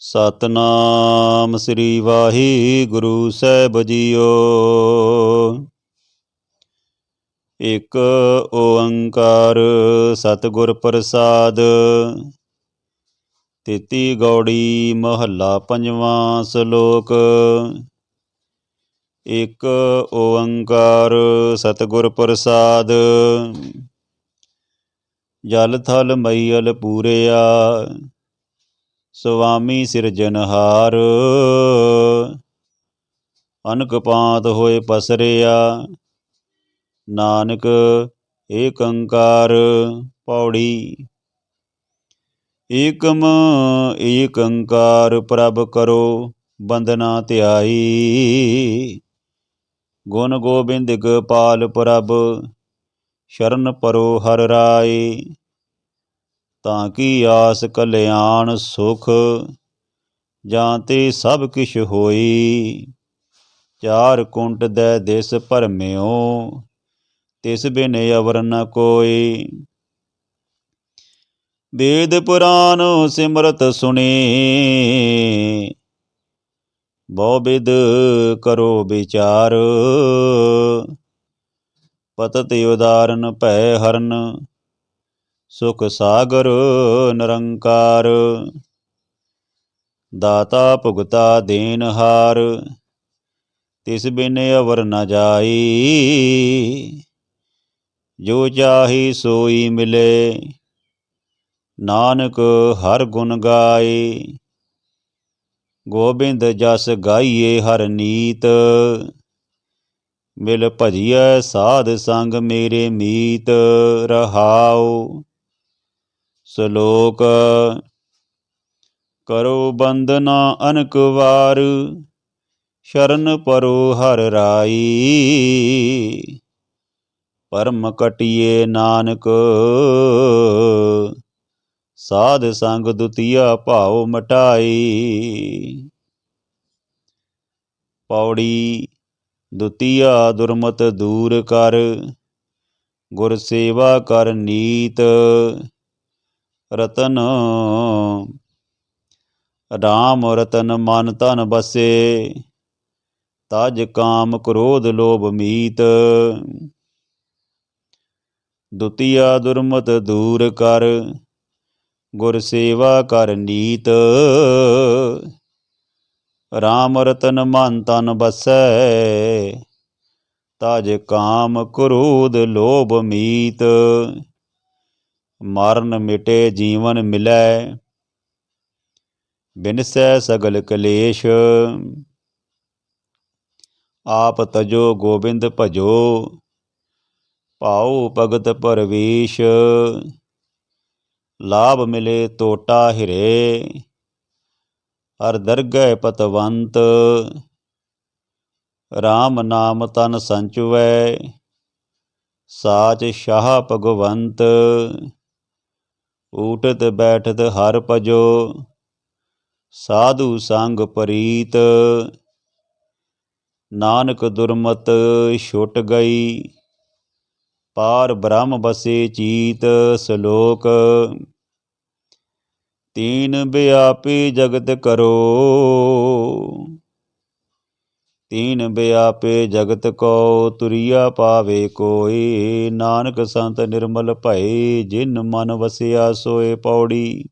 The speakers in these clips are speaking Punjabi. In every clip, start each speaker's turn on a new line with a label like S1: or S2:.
S1: ਸਤਨਾਮ ਸ੍ਰੀ ਵਾਹਿਗੁਰੂ ਸਾਹਿਬ ਜੀਓ। ਇਕ ਓੰਕਾਰ ਸਤਿਗੁਰ ਪ੍ਰਸਾਦ, ਤੇਤੀ ਗੌੜੀ ਮਹੱਲਾ ਪੰਜਵਾਂ ਸ਼ਲੋਕ। ਇਕ ਓੰਕਾਰ ਸਤਿਗੁਰ ਪ੍ਰਸਾਦ, ਜਲ ਥਲ ਮਈਲ ਪੂਰਿਆ ਸੁਆਮੀ ਸਿਰਜਨਹਾਰ ਅਨਕ ਪਾਤ ਹੋਏ ਪਸਰਿਆ, ਨਾਨਕ ਏਕ ਅੰਕਾਰ ਪੌੜੀ। ਏਕਮ ਏਕ ਅੰਕਾਰ ਪ੍ਰਭ ਕਰੋ ਬੰਦਨਾ ਧਿਆਈ। ਗੁਣ ਗੋਬਿੰਦ ਗੋਪਾਲ ਪ੍ਰਭ, ਸ਼ਰਨ ਪਰੋ ਹਰ ਰਾਏ। ਤਾਂ ਕੀ ਆਸ ਕਲਿਆਣ ਸੁਖ? ਜਾਂ ਤੇ ਸਭ ਕਿਛ ਹੋਈ? ਚਾਰ ਕੁੰਟ ਦੇ ਦਿਸ ਭਰਮਿਓ, ਤਿਸ ਬਿਨ ਅਵਰ ਨ ਕੋਈ। ਵੇਦ ਪੁਰਾਨ ਸਿਮਰਤ ਸੁਣੀ। ਬਹੁ ਬਿਦ ਕਰੋ ਵਿਚਾਰ। ਪਤਤ ਉਦਾਰਨ ਭੈ ਹਰਨ। ਸੁਖ ਸਾਗਰ ਨਿਰੰਕਾਰ। ਦਾਤਾ ਭੁਗਤਾ ਦੇਨਹਾਰ ਤਿਸ ਬਿਨ ਅਵਰ ਨ ਜਾਈ। ਜੋ ਚਾਹੀ ਸੋਈ ਮਿਲੇ, ਨਾਨਕ ਹਰ ਗੁਣ ਗਾਏ। ਗੋਬਿੰਦ ਜਸ ਗਾਈਏ ਹਰ ਨੀਤ, ਮਿਲ ਭਜੀਐ ਸਾਧ ਸੰਗ ਮੇਰੇ ਮੀਤ ਰਹਾਉ। ਸ਼ਲੋਕ, ਕਰੋ ਬੰਦਨਾ ਅਨਕ ਵਾਰ, ਸ਼ਰਨ ਪਰੋ ਹਰ ਰਾਈ। ਪਰਮ ਕਟਿਏ ਨਾਨਕ, ਸਾਧ ਸੰਗ ਦੁਤੀਆ ਭਾਉ ਮਟਾਈ। ਪੌੜੀ ਦੁਤੀਆ ਦੁਰਮਤ ਦੂਰ ਕਰ, ਗੁਰ ਸੇਵਾ ਕਰ ਨੀਤ ਰਤਨ। ਰਾਮ ਰਤਨ ਮਨ ਤਨ ਬਸੇ, ਤਜ ਕਾਮ ਕ੍ਰੋਧ ਲੋਭ ਮੀਤ। ਦੁਤੀਆ ਦੁਰਮਤ ਦੂਰ ਕਰ, ਗੁਰ ਸੇਵਾ ਕਰ ਨੀਤ। ਰਾਮ ਰਤਨ ਮਨ ਤਨ ਬਸੈ, ਤਜ ਕਾਮ ਕ੍ਰੋਧ ਲੋਭ ਮੀਤ। ਮਰਨ ਮਿਟੇ ਜੀਵਨ ਮਿਲੈ, ਬਿਨਸੈ ਸਗਲ ਕਲੇਸ਼। ਆਪ ਤਜੋ ਗੋਬਿੰਦ ਭਜੋ, ਭਾਉ ਭਗਤ ਪਰਵੇਸ਼। ਲਾਭ ਮਿਲੇ ਟੋਟਾ ਹਿਰੇ, ਹਰ ਦਰਗਹਿ ਪਤਵੰਤ। RAM ਨਾਮ ਤਨ ਸੰਚੁਵੈ, ਸਾਚ ਸ਼ਾਹ ਭਗਵੰਤ। ਊਟਤ ਬੈਠਤ ਹਰ ਭਜੋ, ਸਾਧੂ ਸੰਗ ਪਰੀਤ। ਨਾਨਕ ਦੁਰਮਤ ਛੁੱਟ ਗਈ, ਪਾਰ ਬ੍ਰਹਮ ਬਸੇ ਚੀਤ ਸ਼ਲੋਕ। ਤੀਨ ਬਿਆਪੀ ਜਗਤ ਕਰੋ ਤੀਨ ਬਿਆਪੇ ਜਗਤ ਕੋ ਤੁਰਿਆ ਪਾਵੇ ਕੋਈ। ਨਾਨਕ ਸੰਤ ਨਿਰਮਲ ਭਏ, ਜਿਨ ਮਨ ਵਸਿਆ ਸੋਏ ਪੌੜੀ।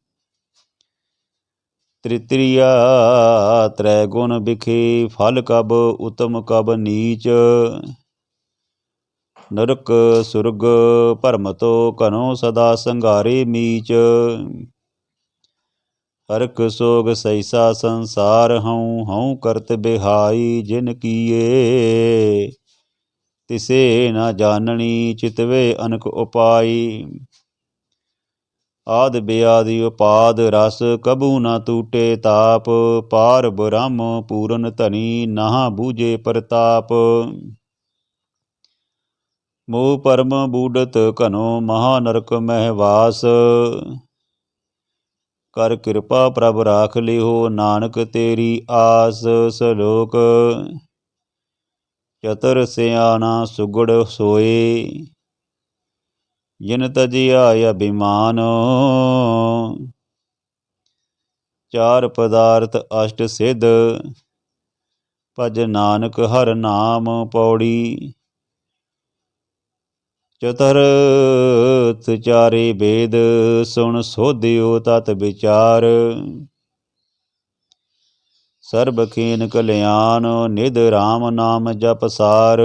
S1: ਤ੍ਰਿਤਰੀਆ ਤ੍ਰੈ ਗੁਣ ਵਿਖੇ, ਫਲ ਕਬ ਉਤਮ ਕਬ ਨੀਚ। ਨਰਕ ਸੁਰਗ ਭਰਮ ਤੋ ਘਨੋ ਸਦਾ ਸੰਘਾਰੇ ਮੀਚ। ਹਰਕ ਸੋਗ ਸੈਸਾ ਸੰਸਾਰ ਹਉ ਹਉ ਕਰਤ ਬਿਹਾਈ ਜਿਨ ਕੀਏ। ਤਿਸੇ ਨਾ ਜਾਣਨੀ ਚਿਤਵੇ ਅਨਕ ਉਪਾਈ। ਆਦ ਬਿਆਦਿ ਉਪਾਦ ਰਸ ਕਬੂ ਨਾ ਟੂਟੇ ਤਾਪ। ਪਾਰ ਬ੍ਰਹਮ ਪੂਰਨ ਧਨੀ ਨਾ ਬੂਝੇ ਪ੍ਰਤਾਪ। ਮੋਹ ਪਰਮ ਬੂਡਤ ਘਨੋ ਮਹਾ ਨਰਕ ਮਹਿ ਵਾਸ ਕਰ ਕਿਰਪਾ ਪ੍ਰਭ ਰਾਖ ਲਿਓ ਨਾਨਕ ਤੇਰੀ ਆਸ ਸ਼ਲੋਕ। ਚਤਰ ਸਿਆਣਾ ਸੁਗੜ ਸੋਏ, ਜਿਨ ਤਜਿਆ ਅਭਿਮਾਨ। ਚਾਰ ਪਦਾਰਥ ਅਸ਼ਟ ਸਿੱਧ, ਭਜ ਨਾਨਕ ਹਰ ਨਾਮ ਪੌੜੀ। ਚਤੁਰਥ ਚਾਰੇ ਵੇਦ ਸੁਣ ਸੋਧਿਓ ਤਤ ਵਿਚਾਰ। ਸਰਬ ਖੀਨ ਕਲਿਆਣ ਨਿਧ ਰਾਮ ਨਾਮ ਜਪ ਸਾਰ।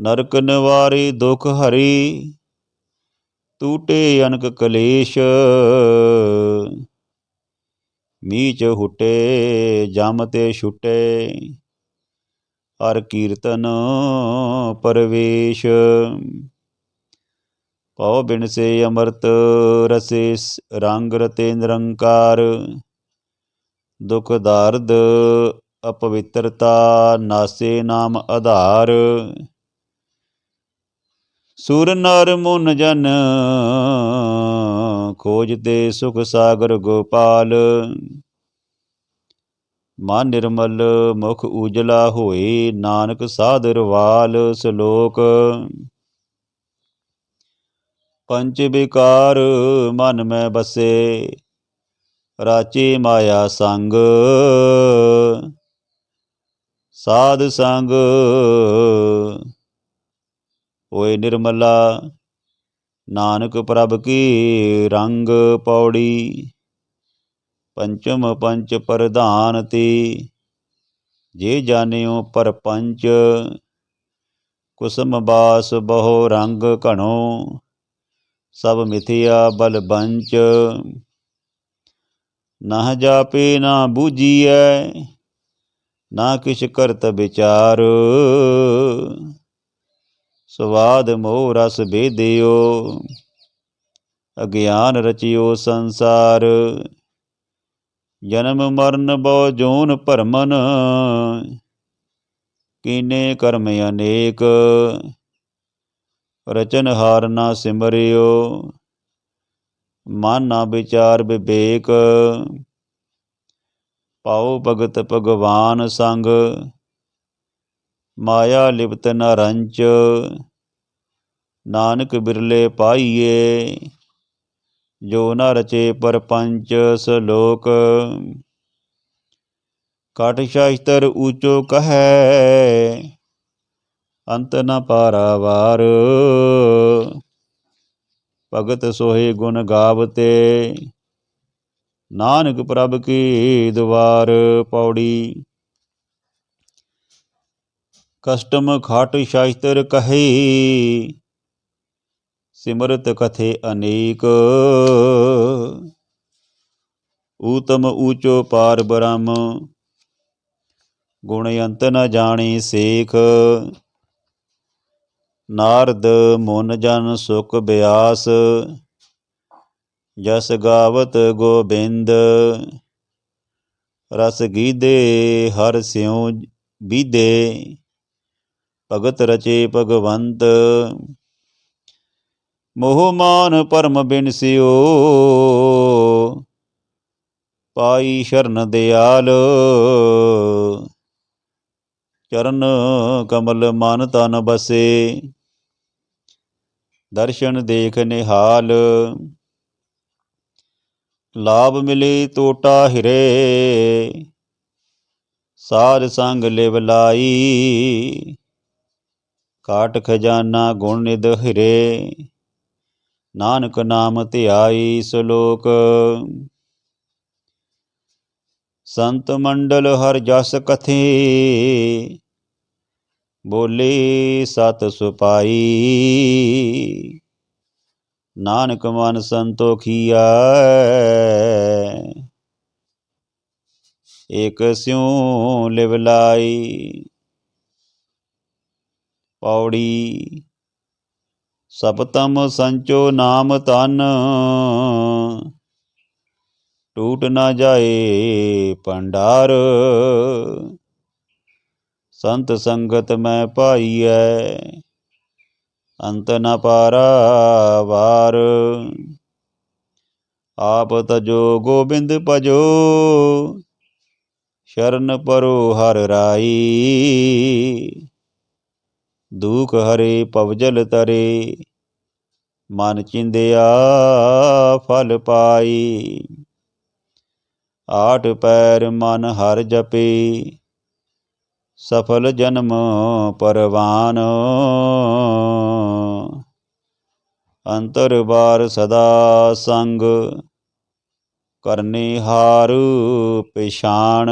S1: ਨਰਕ ਨਿਵਾਰੀ ਦੁਖ ਹਰੀ, ਟੂਟੇ ਅਨਕ ਕਲੇਸ਼। ਮੀਚ ਹੁਟੇ ਜਮ ਤੇ ਛੁਟੇ ਹਰ ਕੀਰਤਨ ਪਰਵੇਸ਼। ਪਉ ਬਿਨ ਸੇ ਅਮਰਤ ਰਸੇ ਰੰਗ ਰਤੇ ਨਿਰੰਕਾਰ। ਦੁਖ ਦਰਦ ਅਪਵਿੱਤਰਤਾ ਨਾਸੇ ਨਾਮ ਆਧਾਰ। ਸੁਰ ਨਰ ਮੁਨ ਜਨ ਖੋਜਦੇ ਸੁਖ ਸਾਗਰ ਗੋਪਾਲ। ਮਨ ਨਿਰਮਲ ਮੁਖ ਉਜਲਾ ਹੋਏ, ਨਾਨਕ ਸਾਧ ਰਵਾਲ ਸ਼ਲੋਕ। ਪੰਚ ਵਿਕਾਰ ਮਨ ਮੈਂ ਬਸੇ, ਰਾਚੇ ਮਾਇਆ ਸੰਗ। ਸਾਧ ਸੰਗ ਹੋਏ ਨਿਰਮਲਾ, ਨਾਨਕ ਪ੍ਰਭ ਕੀ ਰੰਗ ਪੌੜੀ। ਪੰਚਮ ਪੰਚ ਪ੍ਰਧਾਨ ਤੇ। ਜੇ ਜਾਣਿਓ ਪਰਪੰਚ, ਕੁਸਮ ਬਾਸ ਬਹੁ ਰੰਗ ਘਣੋ। ਸਭ ਮਿਥਿਆ ਬਲ ਬੰਚ। ਨਾ ਜਾਪੇ ਨਾ ਬੂਝੀਐ, ਨਾ ਕਿਛ ਕਰਤ ਵਿਚਾਰ। ਸਵਾਦ ਮੋਹ ਰਸ ਭੇਦਿਓ ਅਗਿਆਨ ਰਚਿਓ ਸੰਸਾਰ। ਜਨਮ ਮਰਨ ਬਉ ਜੂਨ ਭਰਮਨ, ਕੀਨੇ ਕਰਮ ਅਨੇਕ, ਰਚਨ ਹਾਰ ਨਾ ਸਿਮਰਿਓ, ਮਨ ਨਾ ਵਿਚਾਰ ਵਿਵੇਕ, ਪਾਉ ਭਗਤ ਭਗਵਾਨ ਸੰਗ, ਮਾਇਆ ਲਿਪਤ ਨ ਨਾਨਕ ਬਿਰਲੇ ਪਾਈਏ। ਜੋ ਨ ਰਚੇ ਪਰਪੰਚ ਸਲੋਕ। ਕਟ ਸ਼ਾਸਤਰ ਊਚੋ ਕਹੈ, ਅੰਤ ਨ ਪਾਰਾਵਾਰ ਭਗਤ ਸੋਹੇ ਗੁਣ ਗਾਵਤੇ, ਨਾਨਕ ਪ੍ਰਭ ਕੀ ਦੁਆਰ ਪੌੜੀ। ਕਸ਼ਟਮ ਖਾਟ ਸ਼ਾਸਤਰ ਕਹੀ ਸਿਮਰਤ ਕਥੇ ਅਨੇਕ। ਊਤਮ ਊਚੋ ਪਾਰ ਬ੍ਰਹਮ, ਗੁਣ ਅੰਤ ਨ ਜਾਣੀ ਸੇਖ। ਨਾਰਦ ਮਨ ਜਨ ਸੁਖ ਬਿਆਸ, ਜਸ ਗਾਵਤ ਗੋਬਿੰਦ। ਰਸ ਗੀਦੇ ਹਰ ਸਿਉ ਬੀਦੇ, ਭਗਤ ਰਚੇ ਭਗਵੰਤ। ਮੋਹ ਮਾਨ ਪਰਮ ਬਿਨਸਿਓ ਪਾਈ ਸ਼ਰਨ ਦਿਆਲ। ਚਰਨ ਕਮਲ ਮਨ ਤਨ ਬਸੇ। ਦਰਸ਼ਨ ਦੇਖ ਨਿਹਾਲ। ਲਾਭ ਮਿਲੇ ਟੋਟਾ ਹਿਰੇ। ਸਾਧ ਸੰਗ ਲਿਵ ਲਾਈ। ਕਾਟ ਖਜ਼ਾਨਾ ਗੁਣ ਨਿਧ ਹਿਰੇ। ਨਾਨਕ ਨਾਮ ਧਿਆਈ ਸ਼ਲੋਕ। ਸੰਤ ਮੰਡਲ ਹਰ ਜਸ ਕਥੇ, ਬੋਲੇ ਸਤ ਸੁਪਾਈ। ਨਾਨਕ ਮਨ ਸੰਤੋਖੀਆ ਇਕ ਸਿਉ ਲਿਵ ਲਾਈ। ਪੌੜੀ ਸਪਤਮ ਸੰਚੋ ਨਾਮ ਤਨ ਟੂਟ ਨਾ ਜਾਏ ਭੰਡਾਰ। ਸੰਤ ਸੰਗਤ ਮੈਂ ਪਾਈਐ ਅੰਤ ਨ ਪਾਰਾ ਵਾਰ। ਆਪ ਤਜੋ ਗੋਬਿੰਦ ਭਜੋ, ਸ਼ਰਨ ਪਰੋ ਹਰ ਰਾਈ। ਦੂਖ ਹਰੇ ਪਵਜਲ ਤਰੇ, ਮਨ ਚਿੰਦਿਆ ਫਲ ਪਾਈ। ਆਠ ਪੈਰ ਮਨ ਹਰ ਜਪੇ, ਸਫਲ ਜਨਮ ਪਰਵਾਨ। ਅੰਤਰ ਬਾਰ ਸਦਾ ਸੰਗ ਕਰਨੇ ਹਾਰ ਪਿਛਾਣ।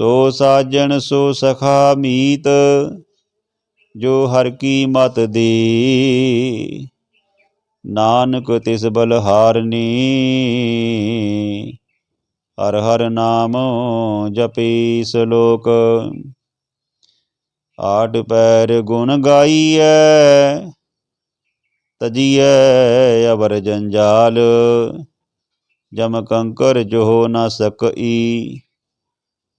S1: ਸੋ ਸਾਜਣ ਸੋ ਸਖਾ ਮੀਤ, ਜੋ ਹਰ ਕੀ ਮਤ ਦੇ। ਨਾਨਕ ਤਿਸ ਬਲਹਾਰਨੀ ਹਰ ਹਰ ਨਾਮ ਜਪੀ ਸਲੋਕ। ਆਠ ਪੈਰ ਗੁਣ ਗਾਈਐ, ਤਜੀਐ ਅਵਰ ਜੰਜਾਲ। ਜਮ ਕੰਕਰ ਜੋ ਨ ਸਕਈ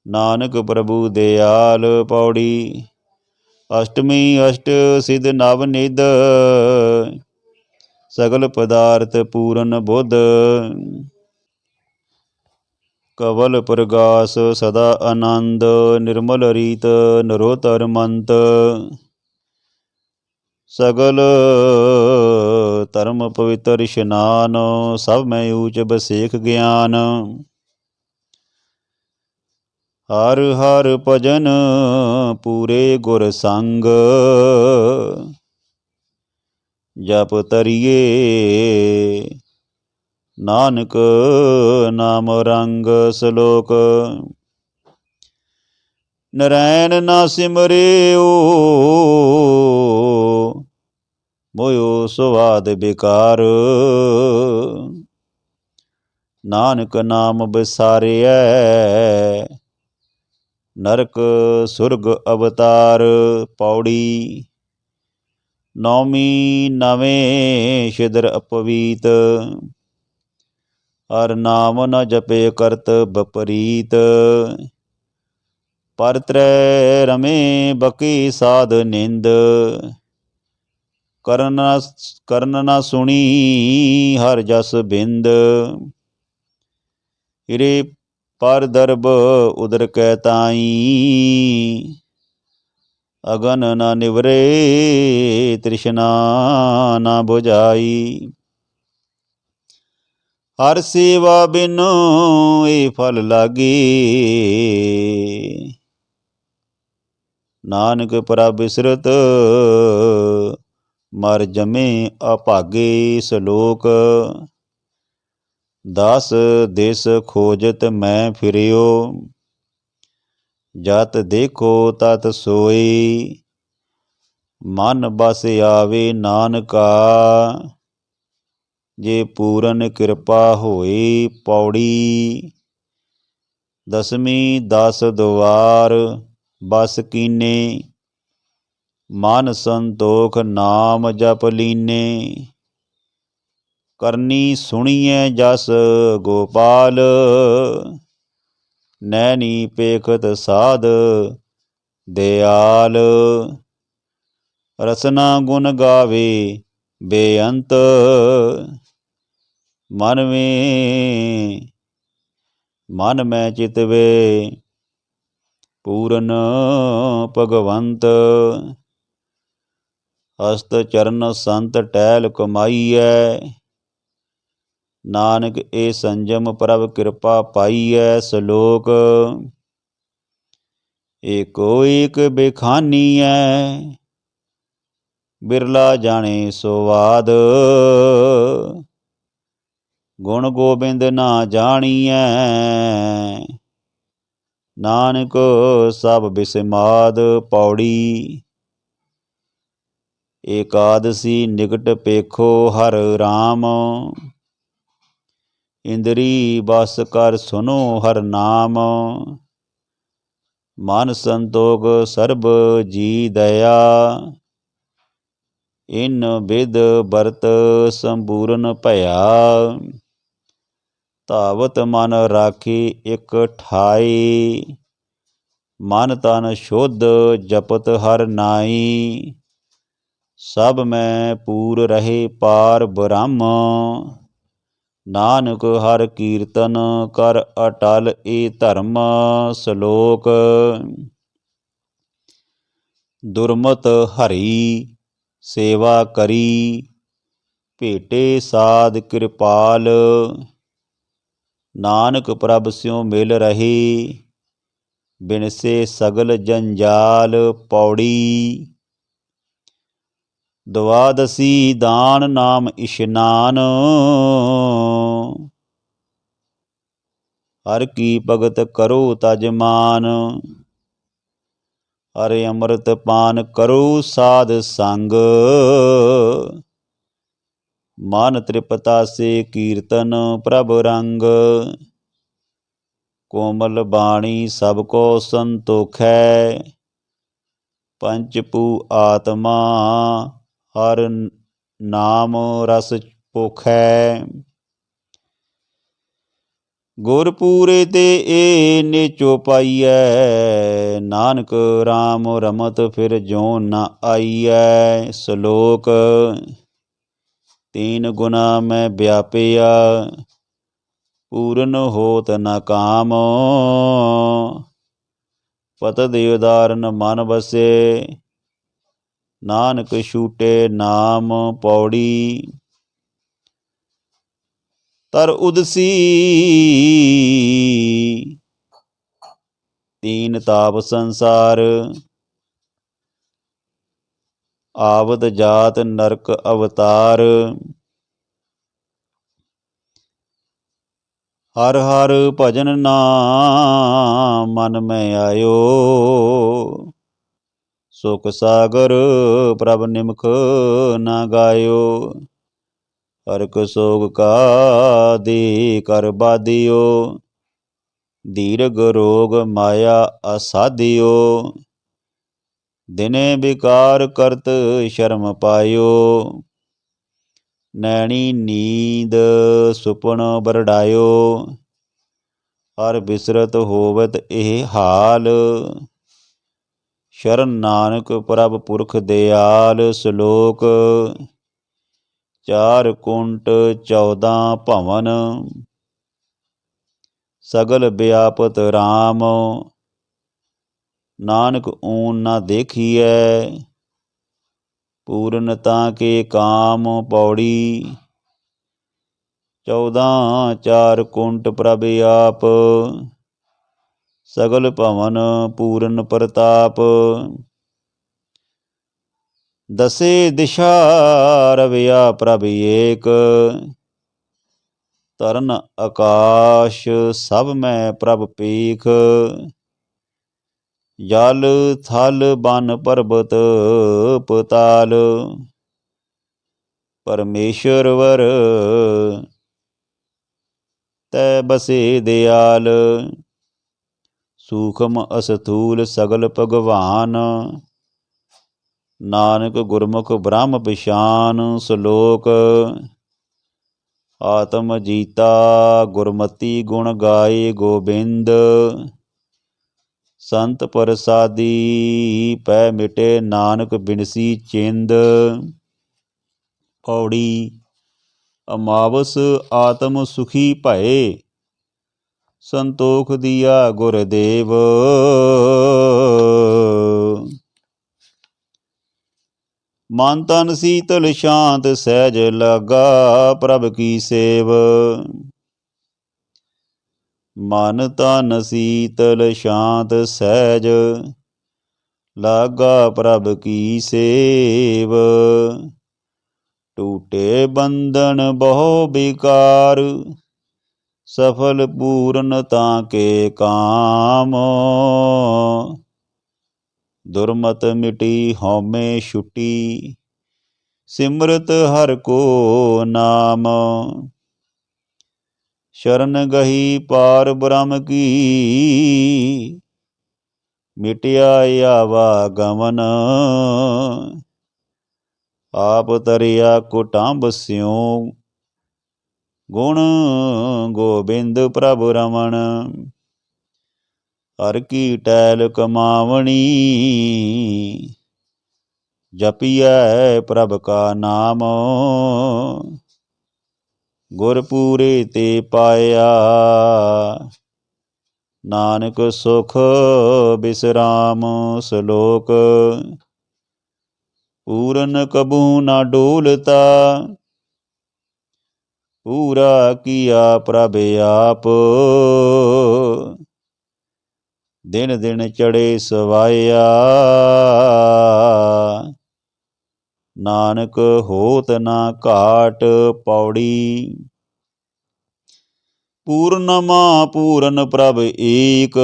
S1: ਨਾਨਕ ਪ੍ਰਭੂ ਦਿਆਲ ਪੌੜੀ। ਅਸ਼ਟਮੀ ਅਸ਼ਟ ਸਿਧ ਨਵ ਨਿਧ, ਸਗਲ ਪਦਾਰਥ ਪੂਰਨ ਬੁੱਧ। ਕਵਲ ਪ੍ਰਗਾਸ ਸਦਾ ਆਨੰਦ, ਨਿਰਮਲ ਰੀਤ ਨਰੋਤਰ ਮੰਤ। ਸਗਲ ਧਰਮ ਪਵਿੱਤਰ ਇਸ਼ਨਾਨ, ਸਭ ਮੈਂ ਊਚ ਬਸੇਖ ਗਿਆਨ। ਹਰ ਹਰ ਭਜਨ ਪੂਰੇ ਗੁਰ ਸੰਗ। ਜਪ ਤਰੀਏ ਨਾਨਕ ਨਾਮ ਰੰਗ ਸ਼ਲੋਕ। ਨਰੈਣ ਨਾ ਸਿਮਰਿਓ, ਮੋਇਓ ਸੁਆਦ ਬਿਕਾਰ। ਨਾਨਕ ਨਾਮ ਵਿਸਾਰਿਐ ਨਰਕ ਸੁਰਗ ਅਵਤਾਰ ਪੌੜੀ। ਨੌਮੀ ਨਵੇਂ ਸ਼ਿਦਰ ਅਪਵੀਤ। ਹਰ ਨਾਮ ਨ ਜਪੇ ਕਰਤ ਬਪਰੀਤ। ਪਰ ਤਰੈ ਰਮੇ ਬਕੀ ਸਾਧ ਨਿੰਦ। ਕਰਨ ਨ ਕਰਨ ਨ ਸੁਣੀ ਹਰ ਜਸ ਬਿੰਦ। ਹਿਰੇ ਪਰ ਦਰਬ ਉਦਰ ਕੈ ਤਾਈ। ਅਗਨ ਨਾ ਨਿਵਰੇ, ਤ੍ਰਿਸ਼ਨਾ ਨਾ 부ਝਾਈ ਹਰ ਸੇਵਾ ਬਿਨੁ ਇਹ ਫਲ ਲਾਗੇ। ਨਾਨਕ ਪ੍ਰਭ ਬਿਸਰਤ, ਮਰ ਜਮੇ ਅਭਾਗੇ ਸ਼ਲੋਕ। ਦਸ ਦਿਸ ਖੋਜਤ ਮੈਂ ਫਿਰਿਓ, ਜਤ ਦੇਖੋ ਤਤ ਸੋਈ, ਮਨ ਬਸ ਆਵੇ ਨਾਨਕਾ, ਜੇ ਪੂਰਨ ਕਿਰਪਾ ਹੋਈ ਪੌੜੀ, ਦਸਵੀਂ ਦਸ ਦੁਆਰ ਬਸ ਕੀਨੇ, ਮਨ ਸੰਤੋਖ ਨਾਮ ਜਪ ਲੀਨੇ। ਕਰਨੀ ਸੁਣੀਐ ਜਸ ਗੋਪਾਲ। ਨੈਣੀ ਪੇਖਤ ਸਾਧ ਦਿਆਲ। ਰਸਨਾ ਗੁਣ ਗਾਵੇ ਬੇਅੰਤ। ਮਨ ਵਿੱਚ ਮਨ ਮੈਂ ਚਿਤਵੇ ਪੂਰਨ ਭਗਵੰਤ। ਹਸਤ ਚਰਨ ਸੰਤ ਟਹਿਲ ਕਮਾਈਐ। ਨਾਨਕ, ਇਹ ਸੰਜਮ ਪ੍ਰਭ ਕਿਰਪਾ ਪਾਈਐ ਸ਼ਲੋਕ। ਏਕੋ ਏਕ ਬੇਖਾਨੀਐ ਬਿਰਲਾ ਜਾਣੇ ਸੋਵਾਦ ਗੁਣ ਗੋਬਿੰਦ ਨਾ ਜਾਣੀਐ, ਨਾਨਕ ਸਭ ਬਿਸਮਾਦ ਪੌੜੀ। ਏਕਾਦਸੀ ਨਿਕਟ ਪੇਖੋ ਹਰ RAM ਇੰਦਰੀ ਬਸ ਕਰ ਸੁਨੋ ਹਰ ਨਾਮ। ਮਨ ਸੰਤੋਖ ਸਰਬ ਜੀ ਦਇਆ। ਇਨ ਵਿਦ ਵਰਤ ਸੰਪੂਰਨ ਭਇਆ। ਧਾਵਤ ਮਨ ਰਾਖੀ ਇਕ ਠਾਈ। ਮਨ ਤਨ ਸ਼ੁੱਧ ਜਪਤ ਹਰ ਨਾਈ। ਸਭ ਮੈਂ ਪੂਰ ਰਹੇ ਪਾਰ ਬ੍ਰਹਮ। ਨਾਨਕ ਹਰ ਕੀਰਤਨ ਕਰ ਅਟਲ ਏ ਧਰਮ ਸ਼ਲੋਕ। ਦੁਰਮਤ ਹਰੀ ਸੇਵਾ ਕਰੀ, ਭੇਟੇ ਸਾਧ ਕਿਰਪਾਲ। ਨਾਨਕ ਪ੍ਰਭ ਸਿਉ ਮਿਲ ਰਹੀ, ਬਿਨਸੇ ਸਗਲ ਜੰਜਾਲ ਪੌੜੀ। ਦਵਾਦਸੀ ਦਾਨ ਨਾਮ ਇਸ਼ਨਾਨ ਹਰ ਕੀ ਭਗਤ ਕਰੋ ਤਜਮਾਨ ਹਰਿ ਅੰਮ੍ਰਿਤ ਪਾਨ ਕਰੋ ਸਾਧ ਸੰਗ। ਮਨ ਤ੍ਰਿਪਤਾ ਸੇ ਕੀਰਤਨ ਪ੍ਰਭ ਰੰਗ। ਕੋਮਲ ਬਾਣੀ ਸਭ ਕੋ ਸੰਤੋਖੈ। ਪੰਚ ਪੂ ਆਤਮਾ ਹਰ ਨਾਮ ਰਸ ਪੋਖੈ। ਗੁਰਪੂਰੇ ਤੇ ਏ ਨੇਚੋ ਪਾਈਐ। ਨਾਨਕ RAM ਰਮਤ ਫਿਰ ਜੋ ਨ ਆਈਐ। ਸ਼ਲੋਕ, ਤੀਨ ਗੁਨਾ ਮੈਂ ਵਿਆਪਿਆ, ਪੂਰਨ ਹੋਤ ਨ ਕਾਮ। ਪਤ ਦੇ ਉਦਾਰਨ ਮਨ ਬਸੇ ਨਾਨਕ ਛੂਟੇ ਨਾਮ ਪੌੜੀ। ਤਰ ਉਦਸੀ। ਤੀਨ ਤਾਪ ਸੰਸਾਰ। ਆਵਦ ਜਾਤ ਨਰਕ ਅਵਤਾਰ। ਹਰ ਹਰ ਭਜਨ ਨਾਮ ਮਨ ਮੈਂ ਆਇਓ। ਸੁਖ ਸਾਗਰ ਪ੍ਰਭ ਨਿਮਖ ਨਾ ਗਾਇਓ। ਹਰਕ ਸੋਗ ਕਾ ਦੇ ਕਰ ਬਾදිਓ ਦੀਰਗ ਰੋਗ ਮਾਇਆ ਅਸਾਧਿਓ। ਦਿਨੇ ਵਿਕਾਰ ਕਰਤ ਸ਼ਰਮ ਪਾਇਓ, ਨੈਣੀ ਨੀਂਦ ਸੁਪਨ ਬਰਡਾਇਓ ਹਰ ਬਿਸਰਤ ਹੋਵਤ ਇਹ ਹਾਲ, ਸ਼ਰਨ ਨਾਨਕ ਪ੍ਰਭ ਪੁਰਖ ਦਿਆਲ ਸ਼ਲੋਕ। ਚਾਰ ਕੁੰਟ 14 ਭਵਨ। ਸਗਲ ਵਿਆਪਤ RAM ਨਾਨਕ ਊਨ ਨਾ ਦੇਖੀਐ। ਪੂਰਨਤਾ ਕੇ ਕਾਮ ਪੌੜੀ। 14 ਚਾਰ ਕੁੰਟ ਪ੍ਰਭ ਆਪ, ਸਗਲ ਭਵਨ ਪੂਰਨ ਪ੍ਰਤਾਪ। ਦਸੇ ਦਿਸ਼ਾ ਰਵਿਆ ਪ੍ਰਭ ਏਕ। ਤਰਨ ਆਕਾਸ਼ ਸਭ ਮੈਂ ਪ੍ਰਭ ਪੀਖ। ਜਲ ਥਲ ਬਨ ਪਰਬਤ ਪਤਾਲ। ਪਰਮੇਸ਼ਰ ਵਰ ਤੈ ਬਸੇ ਦਿਆਲ। ਸੂਖਮ ਅਸਥੂਲ ਸਗਲ ਭਗਵਾਨ। ਨਾਨਕ ਗੁਰਮੁਖ ਬ੍ਰਹਮ ਬਿਸ਼ਾਨ ਸ਼ਲੋਕ ਆਤਮ ਜੀਤਾ, ਗੁਰਮਤੀ ਗੁਣ ਗਾਏ ਗੋਬਿੰਦ। ਸੰਤ ਪ੍ਰਸਾਦੀ, ਪੈ ਮਿਟੇ ਨਾਨਕ ਬਿਨਸੀ ਚਿੰਦ। ਪੌੜੀ, ਅਮਾਵਸ ਆਤਮ ਸੁਖੀ ਭਏ, ਸੰਤੋਖ ਦੀਆ ਗੁਰਦੇਵ। ਮਨ ਤਨ ਸੀਤਲ ਸ਼ਾਂਤ ਸਹਿਜ ਲਾਗਾ, ਪ੍ਰਭ ਕੀ ਸੇਵ? ਮਨ ਤਨ ਸੀਤਲ ਸ਼ਾਂਤ ਸਹਿਜ ਲਾਗਾ, ਪ੍ਰਭ ਕੀ ਸੇਵ? ਟੂਟੇ ਬੰਧਨ ਬਹੁ ਵਿਕਾਰ, ਸਫਲ ਪੂਰਨ ਤਾਂ ਕੇ ਕਾਮ। ਦੁਰਮਤ ਮਿਟੀ ਹਉਮੈ ਛੁਟੀ, ਸਿਮਰਤ ਹਰ ਕੋ ਨਾਮ। ਸ਼ਰਨ ਗਹੀ ਪਾਰ ਬ੍ਰਹਮ ਕੀ, ਮਿਟਿਆ ਆਵਾ ਗਮਨ ਆਪ ਤਰਿਆ ਕੁਟੰਬ ਸਿਉ, ਗੁਣ ਗੋਬਿੰਦ ਪ੍ਰਭ ਰਮਣ ਹਰ ਕੀ ਟੈਲ ਕਮਾਵਣੀ। ਜਪੀਐ ਪ੍ਰਭ ਕਾ ਨਾਮ। ਗੁਰ ਪੂਰੇ ਤੇ ਪਾਇਆ। ਨਾਨਕ ਸੁਖ ਬਿਸਰਾਮ ਸ਼ਲੋਕ। ਪੂਰਨ ਕਬੂ ਨਾ ਡੋਲਤਾ। ਪੂਰਾ ਕੀਆ ਪ੍ਰਭ ਆਪ। ਦਿਨ ਦਿਨ ਚੜੇ ਸਵਾਇਆ। ਨਾਨਕ ਹੋਤ ਨਾ ਘਾਟ ਪੌੜੀ। ਪੂਰਨਮਾ ਪੂਰਨ ਪ੍ਰਭ ਏਕ।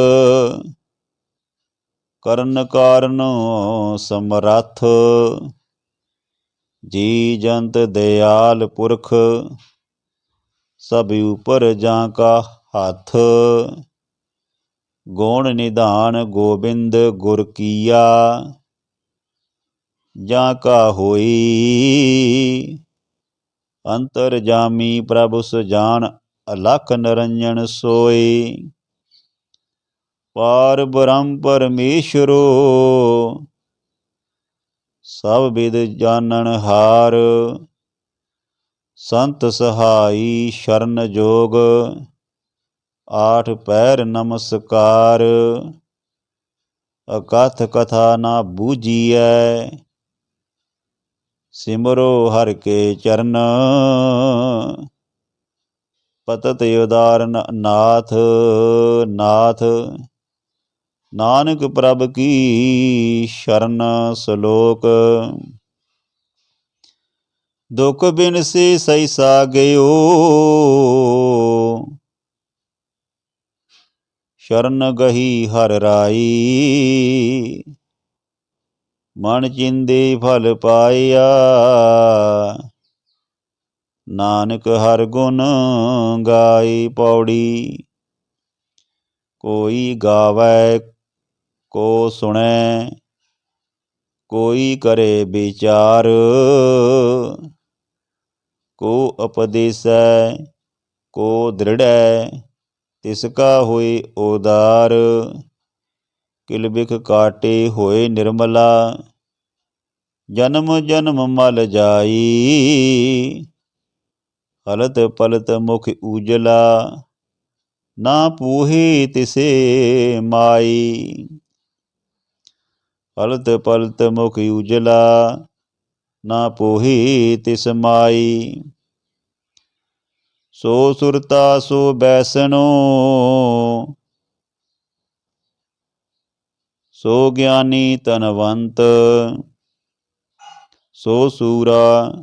S1: ਕਰਨ ਕਾਰਨ ਸਮਰੱਥ। ਜੀ ਜੰਤ ਦਿਆਲ ਪੁਰਖ, ਸਭ ਉਪਰ ਜਾਂ ਕਾ ਹੱਥ। ਗੁਣ ਨਿਧਾਨ ਗੋਬਿੰਦ ਗੁਰ ਕੀਆ, ਜਾਂ ਕਾ ਹੋਈ ਅੰਤਰ ਜਾਮੀ ਪ੍ਰਭ ਸੁਜਾਨ ਅਲਖ ਨਰੰਜਨ ਸੋਈ। ਪਾਰ ਬ੍ਰਹਮ ਪਰਮੇਸ਼ਰੋ, ਸਭ ਵਿਦ ਜਾਣਨ ਹਾਰ, ਸੰਤ ਸਹਾਈ ਸ਼ਰਨ ਜੋਗ। ਆਠ ਪੈਰ ਨਮਸਕਾਰ। ਅਕਥ ਕਥਾ ਨਾ ਬੂਝੀਐ। ਸਿਮਰੋ ਹਰ ਕੇ ਚਰਨ। ਪਤਤ ਉਦਾਰਨ ਨਾਥ ਨਾਥ। ਨਾਨਕ ਪ੍ਰਭ ਕੀ ਸ਼ਰਨ ਸਲੋਕ। ਦੁਖ ਬਿਨ ਸੇ ਸੈਸਾ ਗਇਓ। ਸ਼ਰਨ ਗਹੀ ਹਰ ਰਾਈ। ਮਨ ਚਿੰਦੇ ਫਲ ਪਾਇਆ। ਨਾਨਕ ਹਰ ਗੁਣ ਗਾਈ ਪੌੜੀ। ਕੋਈ ਗਾਵੇ, ਕੋ ਸੁਣੈ, ਕੋਈ ਕਰੇ ਵਿਚਾਰ। ਕੋ ਉਪਦੇਸੈ ਕੋ ਦ੍ਰਿੜੈ ਤਿਸ ਕਾ ਹੋਏ ਉਦਾਰ ਕਿਲਬਿਖ ਕਾਟੇ ਹੋਏ ਨਿਰਮਲਾ, ਜਨਮ ਜਨਮ ਮਲ ਜਾਈ, ਹਲਤ ਪਲਤ ਮੁਖ ਉਜਲਾ, ਨਾ ਪੂਹੀ ਤਿਸੇ ਮਾਈ। ਹਲਤ ਪਲਤ ਮੁਖ ਉਜਲਾ, ਨਾ ਪੋਹੀ ਤਿਸ ਮਾਈ। ਸੋ ਸੁਰਤਾ ਸੋ ਬੈਸਣੋ। ਸੋ ਗਿਆਨੀ ਤਨਵੰਤ ਸੋ ਸੂਰਾ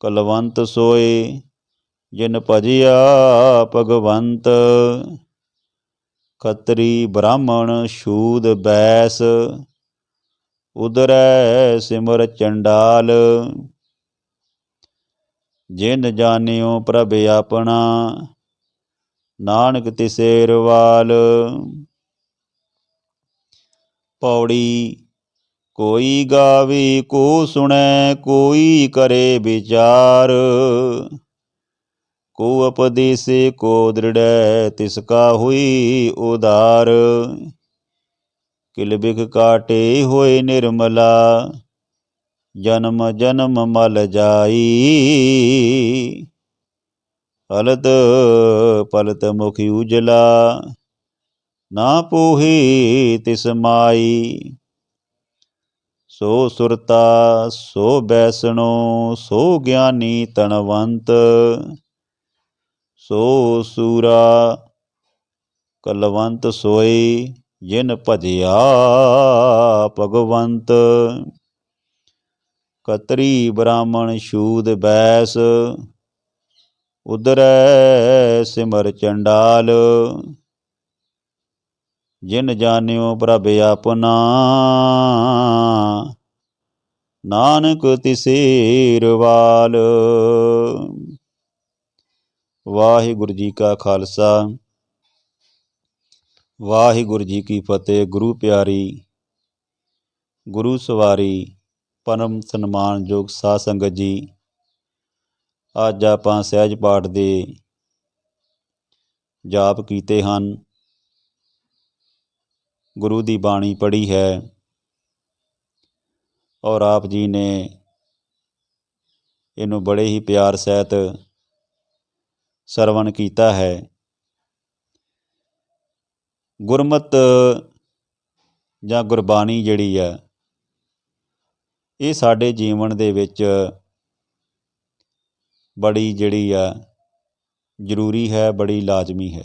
S1: ਕਲਵੰਤ ਸੋਏ, ਜਿਨ ਭਜਿਆ ਭਗਵੰਤ। ਖਤਰੀ ਬ੍ਰਾਹਮਣ ਸ਼ੂਦ ਬੈਸ ਉਦਰੈ ਸਿਮਰ ਚੰਡਾਲ। ਜਿਨ ਜਾਣਿਓ ਪ੍ਰਭ ਆਪਣਾ, ਨਾਨਕ ਤਿਸੇ ਰਵਾਲ ਪੌੜੀ ਕੋਈ ਗਾਵੇ, ਕੋ ਸੁਣੈ, ਕੋਈ ਕਰੇ ਵਿਚਾਰ। ਕੋ ਉਪਦੇਸੇ, ਕੋ ਦ੍ਰਿੜੈ, ਤਿਸ ਕਾ ਹੋਈ ਉਦਾਰ। ਕਿਲ ਬਿਖ ਕਾਟੇ ਹੋਏ ਨਿਰਮਲਾ ਜਨਮ ਜਨਮ ਮਲ ਜਾਈ। ਹਲਤ ਪਲਤ ਮੁਖ ਉਜਲਾ, ਨਾ ਪੂਹੀ ਤਿਸ ਮਾਈ। ਸੋ ਸੁਰਤਾ, ਸੋ ਬੈਸਣੋ, ਸੋ ਗਿਆਨੀ ਤਨਵੰਤ ਸੋ ਸੂਰਾ, ਕਲਵੰਤ ਸੋਈ, ਜਿਨ ਭਜਿਆ ਭਗਵੰਤ। ਕਤਰੀ ਬ੍ਰਾਹਮਣ ਸ਼ੂਦ ਬੈਸ ਉਦਰੈ ਸਿਮਰ ਚੰਡਾਲ। ਜਿਨ ਜਾਣਿਓ ਪ੍ਰਭ ਆਪਣਾ, ਨਾਨਕ ਤਿਸੇ ਰਵਾਲ। ਵਾਹਿਗੁਰੂ ਜੀ ਕਾ ਖਾਲਸਾ, ਵਾਹਿਗੁਰੂ ਜੀ ਕੀ ਫਤਿਹ। ਗੁਰੂ ਪਿਆਰੀ, ਗੁਰੂ ਸਵਾਰੀ ਪਰਮ ਸਨਮਾਨਯੋਗ ਸਾਧ ਸੰਗਤ ਜੀ, ਅੱਜ ਆਪਾਂ ਸਹਿਜ ਪਾਠ ਦੇ ਜਾਪ ਕੀਤੇ ਹਨ। ਗੁਰੂ ਦੀ ਬਾਣੀ ਪੜ੍ਹੀ ਹੈ ਔਰ ਆਪ ਜੀ ਨੇ ਇਹਨੂੰ ਬੜੇ ਹੀ ਪਿਆਰ ਸਹਿਤ ਸਰਵਣ ਕੀਤਾ ਹੈ। ਗੁਰਮਤ ਜਾਂ ਗੁਰਬਾਣੀ ਜਿਹੜੀ ਹੈ ਇਹ ਸਾਡੇ ਜੀਵਨ ਦੇ ਵਿੱਚ ਬੜੀ ਜਿਹੜੀ ਆ ਜ਼ਰੂਰੀ ਹੈ ਬੜੀ ਲਾਜ਼ਮੀ ਹੈ।